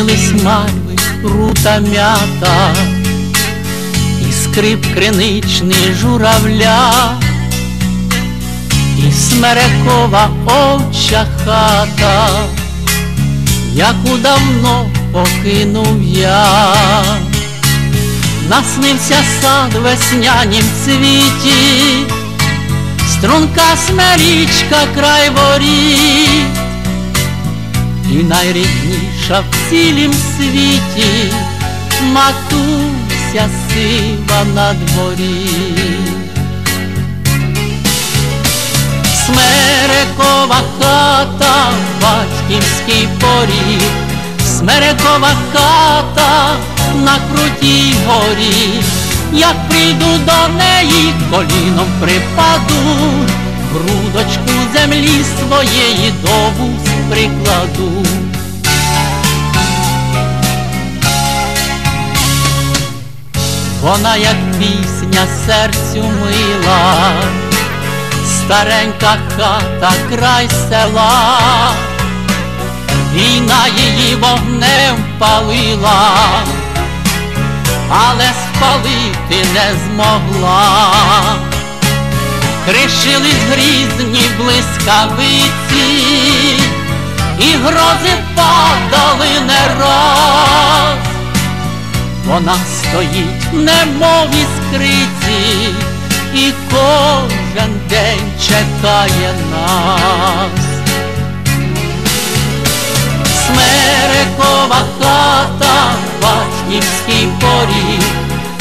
Снились мальви, рута м'ята, і скрип криничний журавля, і смерекова овча хата, яку давно покинув я, наснився сад веснянім цвіті, струнка смерічка край воріт і найрідніша в цілім світі. Матуся сива на дворі. Смерекова хата, батьківський поріг, смерекова хата на крутій горі, як прийду до неї, коліном припаду, грудочку землі своєї до вуст прикладу. Вона, як пісня серцю мила, старенька хата край села, війна її вогнем палила, але спалити не змогла. Кришились грізні блискавиці, і грози падали не раз. Вона стоїть, немов іскриці, і кожен день чекає нас. Смерекова хата, батьківський поріг,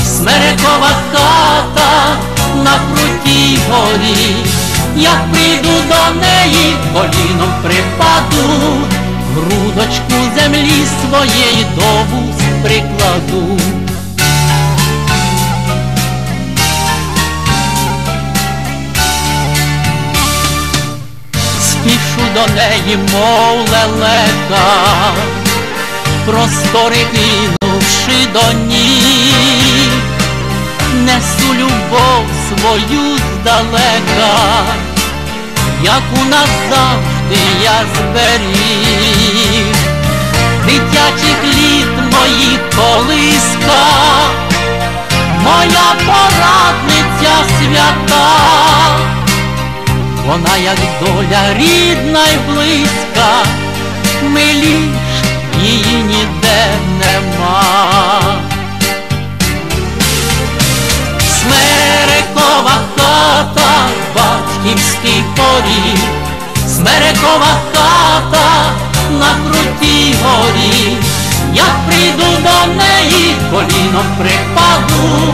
смерекова хата на крутій горі, як прийду до неї, коліном припаду, грудочку землі своєї до прикладу. Спішу до неї, мов лелека, простори кинувши до ніг, несу любов свою здалека, яку я зберіг, дитячих літ моїх колиска, моя порадниця свята, вона як доля рідна й близька, миліш її ніде нема. Смерекова хата, батьківський поріг, смерекова хата на крутій горі, як прийду до неї, коліном припаду,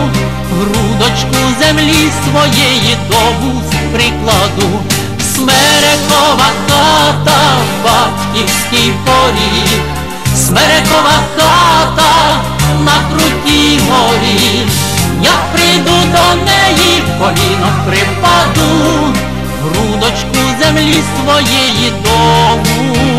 грудочку землі своєї до прикладу, смерекова хата, батьківський поріг, смерекова хата на крутій горі, як прийду до неї, коліном припаду, землі своєї дому.